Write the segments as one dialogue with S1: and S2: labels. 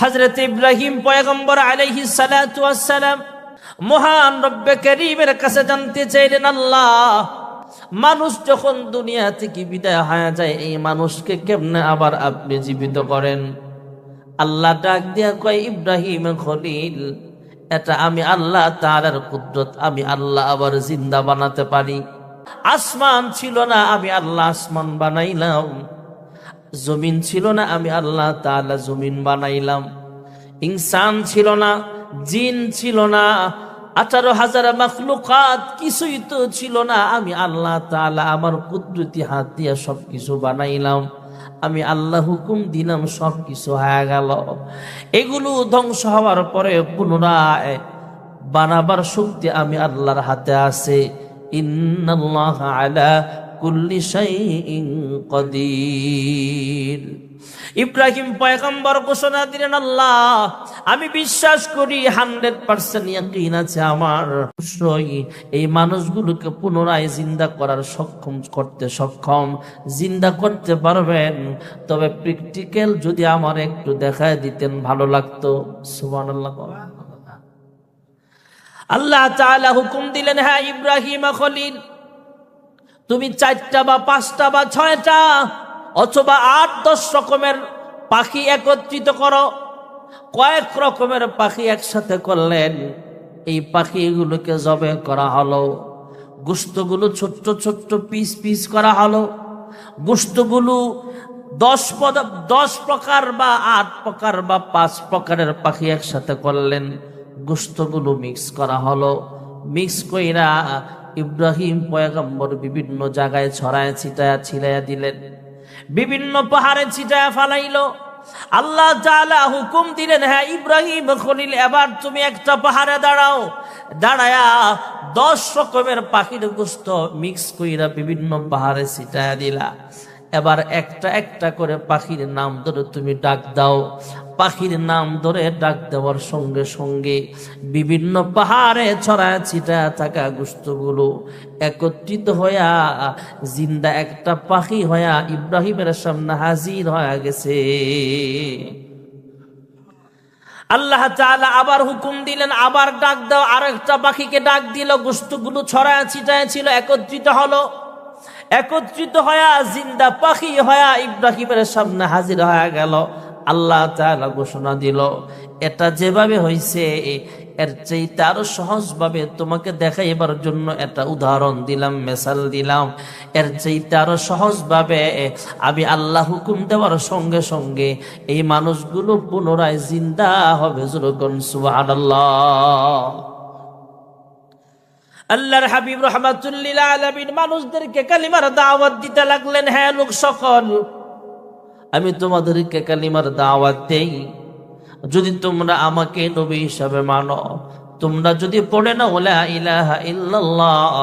S1: হজরত ইব্রাহিম পয়গম্বর আলাইহি সালাম মহান রব্বে করিমের কাছে জানতে চাইলেন, আল্লাহ, মানুষ যখন দুনিয়া থেকে বিদায় হয়ে যায়, এই মানুষকে কেমনে আবার আপনি জীবিত করেন? আল্লাহ ডাক দিয়া কয়, ইব্রাহিম খলিল, এটা আমি আল্লাহ তাআলার কুদরত, আমি আল্লাহ আবার জিন্দা বানাতে পারি। আসমান ছিল না, আমি আল্লাহ আসমান বানাইলাম। জমিন ছিল না, আমি আল্লাহ তাআলা জমিন বানাইলাম। ইনসান ছিল না, জিন ছিল না, আঠারো হাজার মাখলুকাত কিছুই তো ছিল না। আমি আল্লাহ তাআলা আমার কুদরতি হাত দিয়া সব কিছু বানাইলাম। আমি আল্লাহ হুকুম দিলাম সব কিছু হয়ে গেল। এগুলো ধ্বংস হওয়ার পরে পুনরায় বানাবার শক্তি আমি আল্লাহর হাতে আছে। ইন্নাল্লাহ আলা কুল্লি কদির। ইব্রাহিম পয়গম্বর ঘোষণা দিলেন, আল্লাহ, আমি বিশ্বাস করি হান্ড্রেড পার্সেন্ট আছে আমার। এই মানুষগুলোকে পুনরায় জিন্দা করার সক্ষম করতে সক্ষম, জিন্দা করতে পারবেন। তবে প্র্যাকটিক্যাল যদি আমার একটু দেখায় দিতেন, ভালো লাগতো। সুবহানাল্লাহ আল্লাহ তাআলা হুকুম দিলেন হ্যাঁ ইব্রাহিম খলিল তুমি চারটা বা পাঁচটা বা ছয়টা অথবা আট, দশ রকমের পাখি একত্রিত করো। কয়েক রকমের পাখি একসাথে করলেন। এই পাখিগুলোকে জবে করা হলো। গোস্তগুলো ছোট্ট ছোট্ট পিস পিস করা হলো। গোস্তগুলো দশ পদ, দশ প্রকার বা আট প্রকার বা পাঁচ প্রকারের পাখি একসাথে করলেন। গোস্তগুলো মিক্স করা হলো। মিক্স কইরা ইব্রাহিম পয়গম্বর বিভিন্ন জায়গায় ছড়ায় ছিটায়া ছিলাইয়া দিলেন। বিভিন্ন পাহাড়ে ছিটায়া ফালাইলো। আল্লাহ তাআলা হুকুম দিলেন হ্যাঁ ইব্রাহিম খলিল, এবার তুমি একটা পাহাড়ে দাঁড়াও। দাঁড়ায়া দশ রকমের পাখির গোস্ত মিক্স কইরা বিভিন্ন পাহাড়ে ছিটায়া দিলা। এবার একটা একটা করে পাখির নাম ধরে তুমি ডাক দাও। পাখির নাম ধরে ডাক দেওয়ার সঙ্গে সঙ্গে বিভিন্ন পাহাড়ে ছড়ায় ছিটা থাকা গুস্তগুলো একত্রিত হইয়া জিন্দা একটা পাখি হইয়া ইব্রাহিমের সামনে হাজির হয়ে গেছে। আল্লাহ তাআলা আবার হুকুম দিলেন, আবার ডাক দাও, আরেকটা পাখিকে ডাক দিল গুস্তগুলো ছড়ায় ছিটায় ছিল, একত্রিত হলো। একত্রিত হয়া জিন্দা পাখি হয়া ইব্রাহিমের সামনে হাজির হয়ে গেল। আল্লাহ তাআলা ঘোষণা দিল, এটা যেভাবে হয়েছে এর চাইতে আরও সহজভাবে তোমাকে দেখাইবার জন্য একটা উদাহরণ দিলাম, মেসাল দিলাম। এর চাইতে আরও সহজভাবে আমি আল্লাহ হুকুম দেওয়ার সঙ্গে সঙ্গে এই মানুষগুলো পুনরায় জিন্দা হবে আল্লাহর হাবিব রহমাতুল্লিল আলমিন মানুষদেরকে কালিমার দাওয়াত দিতে লাগলেন হ্যাঁ লোক সকল আমি তোমাদেরকে কালিমার দাওয়াত দেই। যদি তোমরা আমাকে নবী হিসাবে মানো, তোমরা যদি পড়ে না ওলা ইলাহা ইল্লাল্লাহ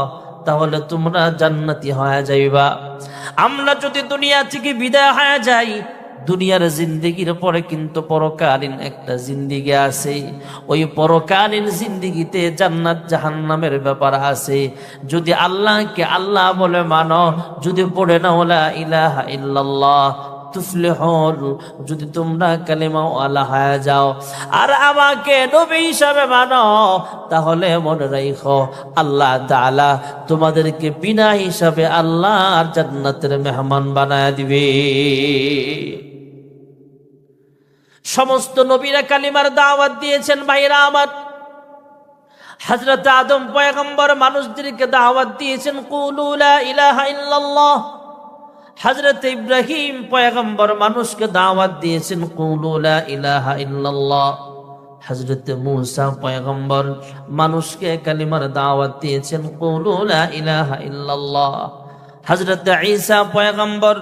S1: তাহলে তোমরা জান্নাতি হয়ে যাইবা। আমরা যদি দুনিয়া থেকে বিদায় হয়ে যাই, দুনিয়ার জিন্দিগির পরে কিন্তু পরকালীন একটা জিন্দিগি আছে। ওই পরকালীন জিন্দিগিতে জান্নাত জাহান্নামের ব্যাপার আছে। যদি আল্লাহকে আল্লাহ বলে মানো, যদি পড়ে না ওলা ইলাহা ইল্লাল্লাহ তুফলিহুন যদি তোমরা কালিমা ওয়ালা হয়ে যাও। আর আমাকে নবী হিসাবে মানো, তাহলে মনে রাখো আল্লাহ তাআলা তোমাদেরকে বিনা হিসাবে আল্লাহর জান্নাতের মেহমান বানায় দিবে। সমস্ত নবীরা কালিমার দাওয়াত দিয়েছেন ভাইরা আমার। হজরত আদম পয়গম্বর মানুষদেরকে দাওয়াত দিয়েছেন কুলুলা ইলাহা ইল্লাল্লাহ। হজরত ইব্রাহিম পয়গম্বর মানুষকে দাওয়াত দিয়েছেন কুলুলা ইলাহা ইল্লাল্লাহ। হজরত মুসা পয়গম্বর মানুষকে কালিমার দাওয়াত দিয়েছেন কুলুলা ইলাহা ইল্লাল্লাহ। হজরত ঈসা পয়গম্বর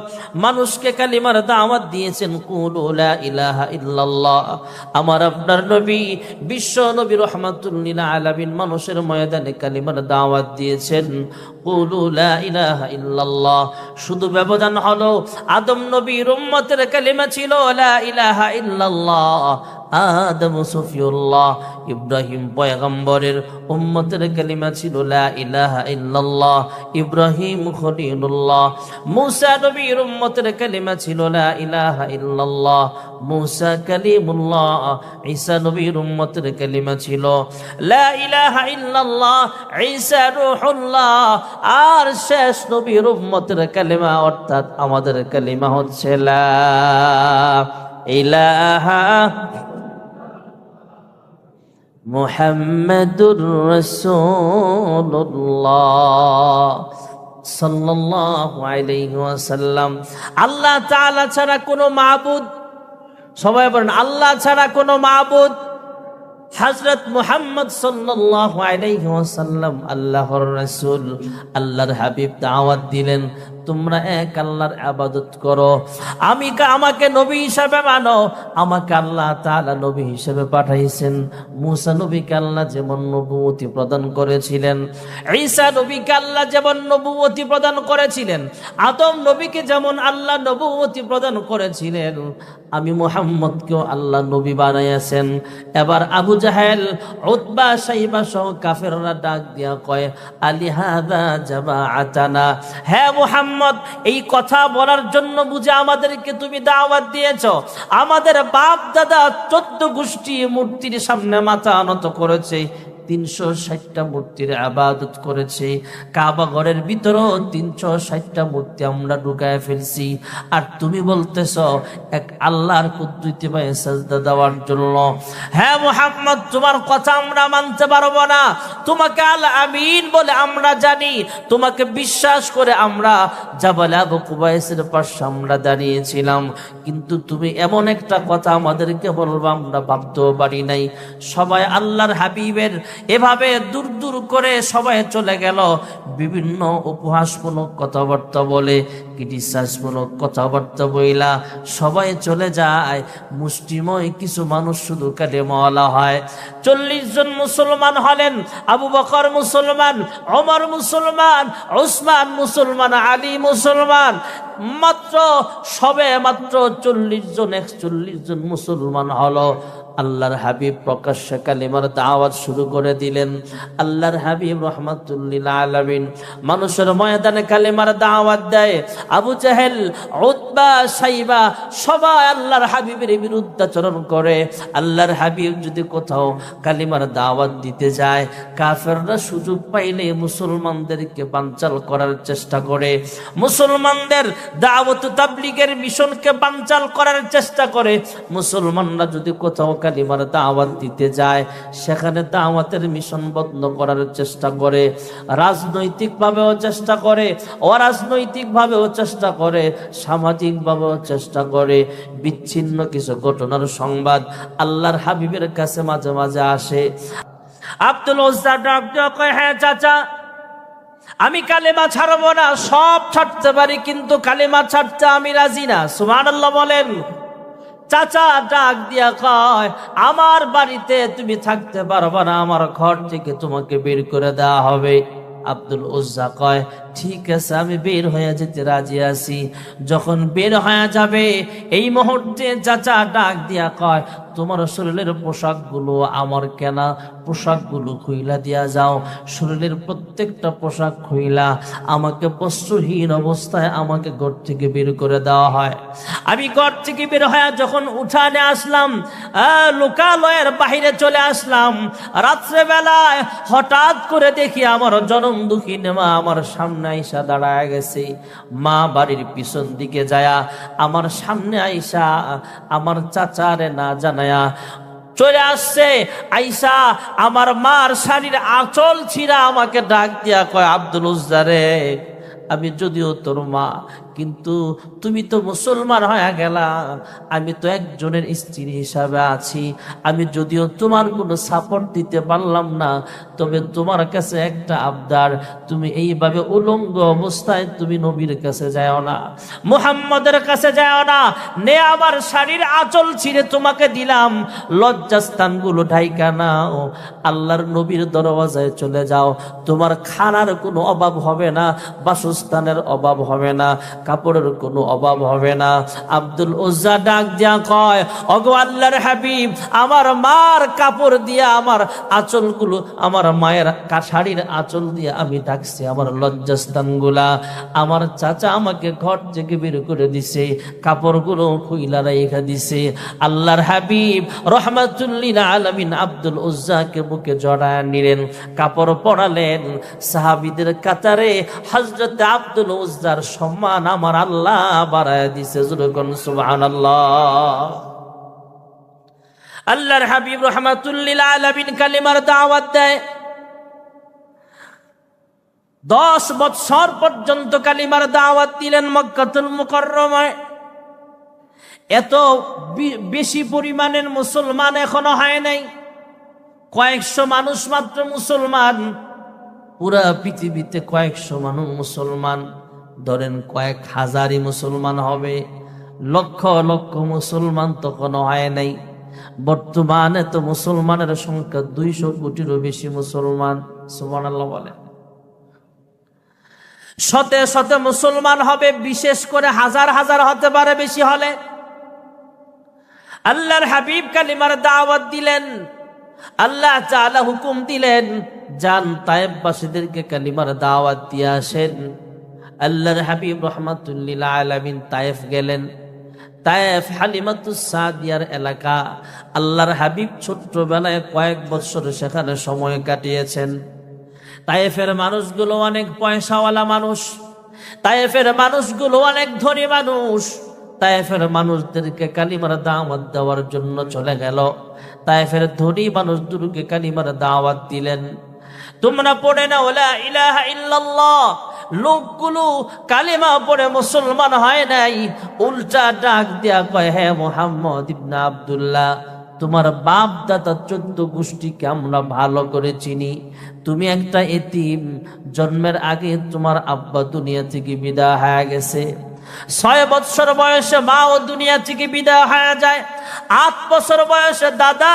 S1: মানুষকে কালিমার দাওয়াত দিয়েছেন কুলুলা ইলাহা ইল্লাল্লাহ। আমার আপনার নবী বিশ্ব নবী রহমাতুল্লিল আলামিন মানুষের ময়দানে কালিমার দাওয়াত দিয়েছেন ইল্লাল্লাহ। শুধু ব্যবধান হলো, আদম নবীর উম্মতের কালিমা ছিল লা ইলাহা ইল্লাল্লাহ। আদম সফিউল্লাহ। ইব্রাহিম পয়গম্বরের উম্মতের কালিমা ছিল লা ইলাহা ইল্লাল্লাহ। ইব্রাহিম খলিলুল্লাহ। মুসা নবীর উম্মতের কালিমা ছিল লা ইলাহা ইল্লাল্লাহ। মুসা কালিমুল্লাহ, ঈসা নবীর উম্মতের কালিমা ছিল, লা ইলাহা ইল্লাল্লাহ, ঈসা রূহুল্লাহ। আর শেষ নবীর উম্মতের কালিমা অর্থাৎ আমাদের কালিমা হচ্ছে, লা ইলাহা মুহাম্মাদুর রাসূলুল্লাহ। সাল্লাল্লাহু আলাইহি ওয়াসাল্লাম। আল্লাহ তাআলা ছাড়া কোনো মাবুদ সবাই বলেন, আল্লাহ ছাড়া কোনো মাহবুদ হজরত মুহাম্মদ সাল্লাল্লাহু আল্লাহর রাসূল, আল্লাহর হাবিব দাওয়াত দিলেন। তোমরা এক আল্লাহর আবাদত করো। আমি আমাকে নবী হিসাবে মানো, আমাকে আল্লাহ তাআলা নবী হিসেবে পাঠাইছেন। মুসা নবীকে আল্লাহ যেমন নবুমতি প্রদান করেছিলেন, ঈসা নবীকে আল্লাহ যেমন নবুমতি প্রদান করেছিলেন, আদম নবীকে যেমন আল্লাহ নবুমতি প্রদান করেছিলেন, আমি মোহাম্মদকেও আল্লাহ নবী বানাইয়াছেন। এবার আবু জাহেল, উতবা, সাইবা সহ কাফেররা ডাক দিয়া কয়, আলী হাদা জামা আতানা হ্যাঁ মোহাম্মদ এই কথা বলার জন্য বুঝে আমাদেরকে তুমি দাওয়াত দিয়েছ। আমাদের বাপ দাদা চোদ্দ গোষ্ঠী মূর্তির সামনে মাথা আনত করেছে। তিনশো ষাটটা মূর্তির আবাদত করেছে। কাবা ঘরের ভিতরেও তিনশো ষাটটা মূর্তি আমরা ঢুকায় ফেলছি। আর তুমি বলতেছ, এক আল্লাহর কুদ্দুতি পায়ে সাজদা দেওয়ার জন্য। হ্যাঁ মোহাম্মদ, তোমার কথা আমরা মানতে পারব না। তোমাকে আল আমিন বলে আমরা জানি। তোমাকে বিশ্বাস করে আমরা জাবাল আবু কুবাইসের পাশে আমরা দাঁড়িয়েছিলাম। কিন্তু তুমি এমন একটা কথা আমাদেরকে বলব, আমরা ভাবতেও পারি নাই। সবাই আল্লাহর হাবিবের এভাবে দূর দূর করে সবাই চলে গেল। বিভিন্ন উপহাসমূলক কথাবার্তা বলে ক্রিটিসাইজমূলক কথাবার্তা বইলা সবাই চলে যায়। মুষ্টিময় কিছু মানুষ শুধু কালে মহলা হয়। চল্লিশ জন মুসলমান হলেন, আবু বকর মুসলমান অমর মুসলমান, ওসমান মুসলমান, আলী মুসলমান। মাত্র, সবে মাত্র চল্লিশ জন, একচল্লিশ জন মুসলমান হলো। আল্লাহর হাবিব প্রকাশ্যে কালিমার দাওয়াত শুরু করে দিলেন। আল্লাহর হাবিব রহমাতুল্লিল আলামিন মানুষের ময়দানে কালিমার দাওয়াত দেয়। আবু জাহেল, উতবা, সাইবা সবাই আল্লাহর হাবিবের বিরুদ্ধাচরণ করে। আল্লাহর হাবিব যদি কোথাও কালিমার দাওয়াত দিতে যায়, কাফেররা সুযোগ পাইলে মুসলমানদেরকে বাঞ্চাল করার চেষ্টা করে। মুসলমানদের দাওয়াত তাবলিগের মিশনকে বাঞ্চাল করার চেষ্টা করে। মুসলমানরা যদি কোথাও কালিমার দাওয়াত দিতে যায়, সেখানে দাওয়াতের মিশন বন্ধ করার চেষ্টা করে, রাজনৈতিকভাবেও চেষ্টা করে, অরাজনৈতিকভাবেও চেষ্টা করে, সামাজিকভাবেও চেষ্টা করে। বিচ্ছিন্ন কিছু ঘটনার সংবাদ আল্লাহর হাবিবের কাছে মাঝে মাঝে আসে। আব্দুল কয় হ্যাঁ চাচা, আমি কালেমা ছাড়বো না, সব ছাড়তে পারি, কিন্তু কালেমা ছাড়তে আমি রাজি না। সুমান বলেন। চাচা ডাক দিয়া কয়, আমার বাড়িতে তুমি থাকতে পারবা না, আমার ঘর থেকে তোমাকে বের করে দেওয়া হবে। আব্দুল উজ্জা কয় ঠিক আছে, আমি বের হয়ে যেতে রাজি আছি। যখন বের হয়ে যাবে, এই মুহূর্তে চাচা ডাক দিয়া কয়, তোমার শরীরের পোশাকগুলো আমার কেনা, পোশাকগুলো খুইলা দিয়া যাও। শরীরের প্রত্যেকটা পোশাক খুইলা, আমাকে বস্ত্রহীন অবস্থায় আমাকে ঘর থেকে বের করে দেওয়া হয়। আমি ঘর থেকে বের হয়ে যখন উঠানে আসলাম লোকালয়ের বাহিরে চলে আসলাম, রাত্রেবেলায় হঠাৎ করে দেখি আমার জনম দুঃখী মা আমার সামনে আইসা দাঁড়ায় গেছে। মা বাড়ির পিছন দিকে যায়া আমার সামনে আইসা আমার চাচারে না জানায়া চলে আসছে। আইসা আমার মার শাড়ির আচল ছিঁড়া আমাকে ডাক দিয়া কয়, আব্দুল উজ্জারে আমি যদিও তোর মা কিন্তু তুমি তো মুসলমান হয়ে গেলা আমি তো একজনের স্ত্রী হিসাবে আছি। আমি যদিও তোমার কোনো সাপোর্ট দিতে পারলাম না, তবে তোমার কাছে একটা আবদার। তুমি এইভাবে উলঙ্গ অবস্থায় তুমি নবীর কাছে যাও না, মুহাম্মদের কাছে যাও না। নে আমার শাড়ির আঁচল ছিঁড়ে তোমাকে দিলাম। লজ্জাস্থানগুলো ঢাইকা নাও। আল্লাহর নবীর দরওয়াজায় চলে যাও। তোমার খানার কোনো অভাব হবে না, বাসস্থানের অভাব হবে না। কাপড়ের কোনো অভাব হবে না। আব্দুল উজ্জা ডাক দিয়া কয় অগো আল্লাহর হাবিব, আমার মার কাপড় দিয়া আমার আঁচলগুলো, আমার মায়ের শাড়ির আঁচল দিয়ে আমি ডাকছি, আমার লজ্জাস্থানগুলা আমার চাচা আমাকে ঘর থেকে বের করে দিছে, কাপড়গুলো খুইলা রেখে দিছে। আল্লাহর হাবিব রহমাতুল্লিল আলমিন আব্দুল উজ্জাকে বুকে জড়ায় নিলেন, কাপড় পরালেন। সাহাবিদের কাতারে হজরত আব্দুল উজ্জার সম্মান আমার আল্লাহ বাড়ায় দিছে যেরকম সুবহানাল্লাহ। আল্লাহর হাবিব রহমাতুল্লিল কালিমার দাওয়াত দেয়। দশ বৎসর পর্যন্ত কালিমার দাওয়াত দিলেন মক্কাতুল মুকররমায়। এত বেশি পরিমাণের মুসলমান এখনও হয় নাই। কয়েকশো মানুষ মাত্র মুসলমান। পুরা পৃথিবীতে কয়েকশো মানুষ মুসলমান। ধরেন কয়েক হাজারই মুসলমান হবে, লক্ষ লক্ষ মুসলমান তখনও হয় নাই। বর্তমানে তো মুসলমানের সংখ্যা দুইশো কোটিরও বেশি মুসলমান সুমান বলে শতে শতে মুসলমান হবে, বিশেষ করে হাজার হাজার হতে পারে বেশি হলে। আল্লাহর হাবিব কালিমার দাওয়াত দিলেন, আল্লাহ চালা হুকুম দিলেন, যান তায়েববাসীদেরকে কালিমার দাওয়াত দিয়ে আসেন। আল্লাহর হাবিব রহমাতুল্লিল আলামিন তায়েফ গেলেন। তায়েফ হালিমাতুস সাদিয়ার এলাকা। আল্লাহর হাবিব ছোট্টবেলায় কয়েক বছর সেখানে সময় কাটিয়েছেন। তায়েফের মানুষগুলো অনেক পয়সাওয়ালা মানুষ। তায়েফের মানুষগুলো অনেক ধনী মানুষ। তায়েফের মানুষদেরকে কালিমার দাওয়াত দেওয়ার জন্য চলে গেল। তায়েফের ধনী মানুষ মানুষদেরকে কালিমার দাওয়াত দিলেন। তোমরা পড়ে না ওলা ইলাহা ইল্লাল্লাহ লোকগুলো কালিমা পড়ে মুসলমান হয় নাই। উল্টা ডাক দিয়া কয়, হে মোহাম্মদ ইবনা আব্দুল্লাহ, তোমার বাপ দাদা চোদ্দ গোষ্ঠীকে আমরা ভালো করে চিনি। তুমি একটা এতিম, জন্মের আগে তোমার আব্বা দুনিয়া থেকে বিদায় হয়ে গেছে। ছয় বৎসর বয়সে মা ও দুনিয়া থেকে বিদায় হয়ে যায়। আট বছর বয়সে দাদা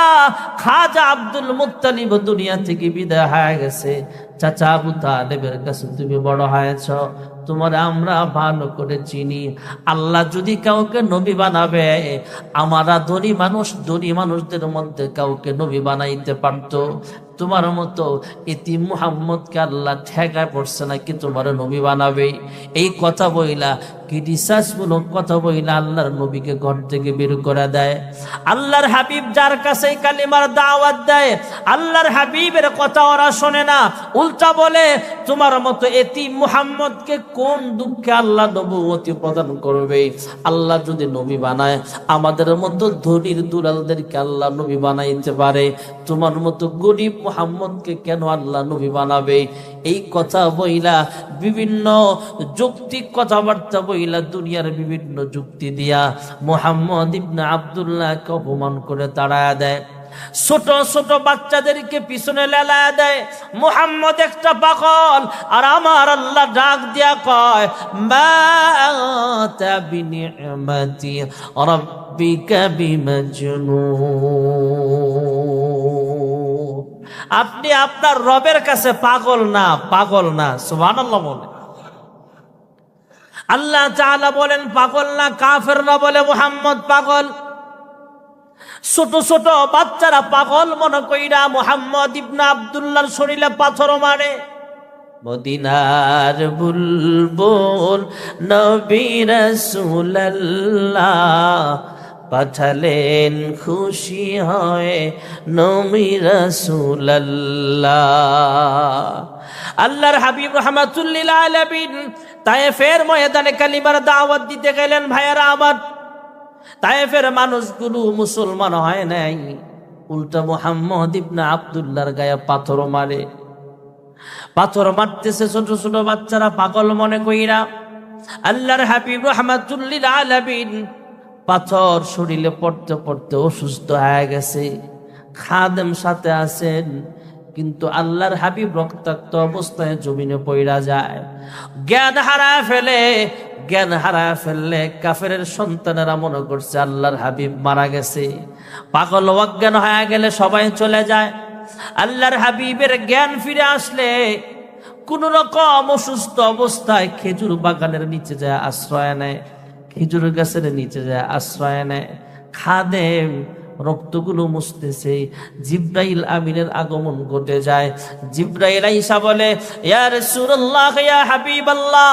S1: খাজা আব্দুল মুত্তালিব দুনিয়া থেকে বিদায় হয়ে গেছে। চাচা আবু তালেবের কাছে তুমি বড় হয়েছ। তোমার আমরা ভালো করে চিনি। আল্লাহ যদি কাউকে নবী বানাবে, আমারা ধনী মানুষ, ধনী মানুষদের মধ্যে কাউকে নবী বানাইতে পারত। তোমার মতো ইতি মুহাম্মদকে আল্লাহ ঠেকায় পড়ছে নাকি তোমার নবী বানাবে? এই কথা বইলা কি রিসার্চমূলক কথা বইলা আল্লাহর নবীকে ঘর থেকে বের করে দেয়। আল্লাহর হাবিব যার কাছে কালিমার দাওয়াত দেয়, আল্লাহর হাবিবের কথা ওরা শোনে না। উল্টা বলে, তোমার মতো এতি মুহাম্মদকে কোন দুঃখে আল্লাহ নবুয়তি প্রদান করবে? আল্লাহ যদি নবী বানায়, আমাদের মতো ধনীর দুলালদেরকে আল্লাহ নবী বানাইতে পারে। তোমার মতো গরিব মুহাম্মদকে কেন আল্লাহ নবী বানাবে? এই কথা বইলা বিভিন্ন যৌক্তিক কথাবার্তা বইলা দুনিয়ার বিভিন্ন যুক্তি দিয়া মোহাম্মদ ইবনে আবদুল্লাহকে অপমান করে তাড়ায়া দেয়। ছোট ছোট বাচ্চাদেরকে পিছনে লেলায় দেয়। মোহাম্মদ একটা পাগল, আর আমার আল্লাহ ডাক দিয়া কয় আপনি আপনার রবের কাছে পাগল না পাগল না, সুবহানাল্লাহ বলে আল্লাহ চালা বলেন, পাগল না কাফেররা বলে, মোহাম্মদ পাগল ছোট ছোট বাচ্চারা পাগল মনে কইরা মোহাম্মদ ইবনা আব্দুল্লাহর শরীরে পাথর মারে। মদিনার বুলবুল নবী রাসূলুল্লাহ পাঠালেন, খুশি হয় নবী আল্লাহর হাবিব রহমাতুল্লিল আলামিন তায়েফের ময়দানে কালিমার দাওয়াত দিতে গেলেন, ভাইয়ারা আমার, তায়েফের মানুষগুলো মুসলমান হয় নাই। উল্টা মোহাম্মদ ইবনা আবদুল্লাহর গায়ে পাথর মারে। পাথর মারতেছে ছোট ছোট বাচ্চারা, পাগল মনে কইরা। আল্লাহর হাবিব রহমাতুল্লিল আলামিন পাথর শরীরে পড়তে পড়তে অসুস্থ হয়ে গেছে। খাদেম সাথে আছেন কিন্তু আল্লাহর হাবিব রক্তাক্ত অবস্থায় জমিনে পইরা যায়। জ্ঞান হারা ফেলে, জ্ঞান হারা ফেললে কাফের সন্তানেরা মনে করছে আল্লাহর হাবিব মারা গেছে। পাগল অজ্ঞান হয়ে গেলে সবাই চলে যায়। আল্লাহর হাবিবের জ্ঞান ফিরে আসলে কোন রকম অসুস্থ অবস্থায় খেজুর বাগানের নিচে যায় আশ্রয় নেয়। খেজুর গাছের নিচে যায় আশ্রয় নেয়। খাদেম রক্তগুলো মুছতেছে। জিব্রাইল আমিনের আগমন ঘটে যায়। জিব্রাইল আইসা বলে, ইয়া রাসূলুল্লাহ, ইয়া হাবিবাল্লাহ,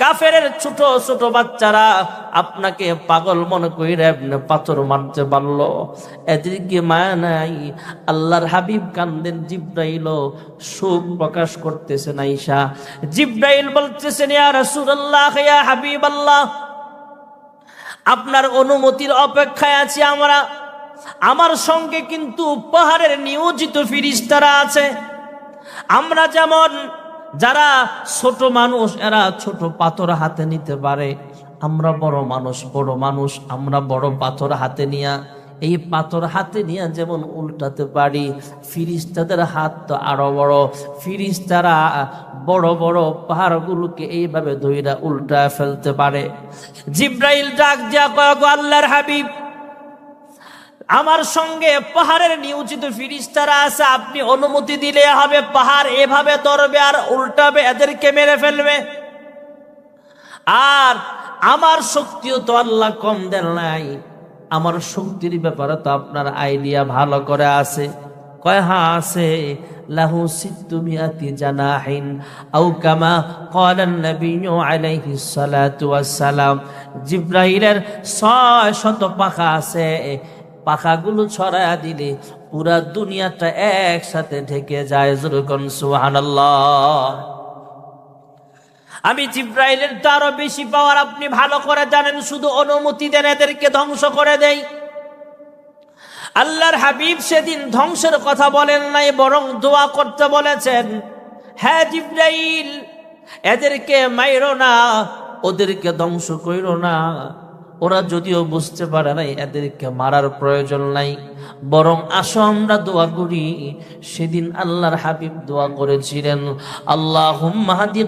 S1: কাফেরের ছোট ছোট বাচ্চারা, আপনাকে পাগল মনে কইরা পাথর মারতে পারল। এদিকে মায়া নাই, আল্লাহর হাবিব কান্দেন জিব্রাইল শোক প্রকাশ করতেছেন আইসা জিব্রাইল বলতেছেন, ইয়া রাসূলুল্লাহ আপনার অনুমতির অপেক্ষায় আছি আমরা। আমার সঙ্গে কিন্তু পাহাড়ের নিয়োজিত ফিরিস্তারা আছে। আমরা যেমন, যারা ছোট মানুষ, এরা ছোট পাথর হাতে নিতে পারে। আমরা বড় মানুষ বড় মানুষ, আমরা বড় পাথর হাতে নিয়া, এই পাথর হাতে নিয়ে যেমন উল্টাতে পারি, ফিরিস্তাদের হাত তো আরও বড়। ফিরিস্তারা বড় বড় পাহাড়গুলোকে এইভাবে ধইরা উল্টা ফেলতে পারে। জিব্রাইল ডাক দিয়া আল্লাহর হাবিব আমার সঙ্গে পাহাড়ের নিয়োজিত ফিরিস্তারা আছে, আপনি অনুমতি দিলে হবে, পাহাড় এভাবে ধরবে আর উল্টাবে, এদেরকে মেরে ফেলবে। আর আমার শক্তিও তো আল্লাহ কম দেন নাই। আমার শক্তির ব্যাপারে তো আপনার আইডিয়া ভালো করে আছে। কয় হা আছে। লাহু সিদ্দুমিয়াতি জানাহিন, আও কামা ক্বালান নাবিয়্যু আলাইহি সালাতু ওয়াসসালাম জিব্রাইলের 600 পাখা আছে। পাখাগুলো ছড়ায়া দিলে পুরা দুনিয়াটা একসাথে ঢেকে যায় যেরকম সুবহানাল্লাহ। আমি জিব্রাইলের তো বেশি পাওয়ার আপনি ভালো করে জানেন, শুধু অনুমতি দেন, এদেরকে ধ্বংস করে দেই। আল্লাহর হাবিব সেদিন ধ্বংসের কথা বলেন নাই, বরং দোয়া করতে বলেছেন হ্যাঁ জিব্রাইল, এদেরকে মাইরো না, ওদেরকে ধ্বংস কইরো না। ওরা যদিও বুঝতে পারে নাই, এদেরকে মারার প্রয়োজন নাই। বরং আসো আমরা দোয়া করি, সেদিন আল্লাহর হাবিব দোয়া করেছিলেন আল্লাহ মাহাদি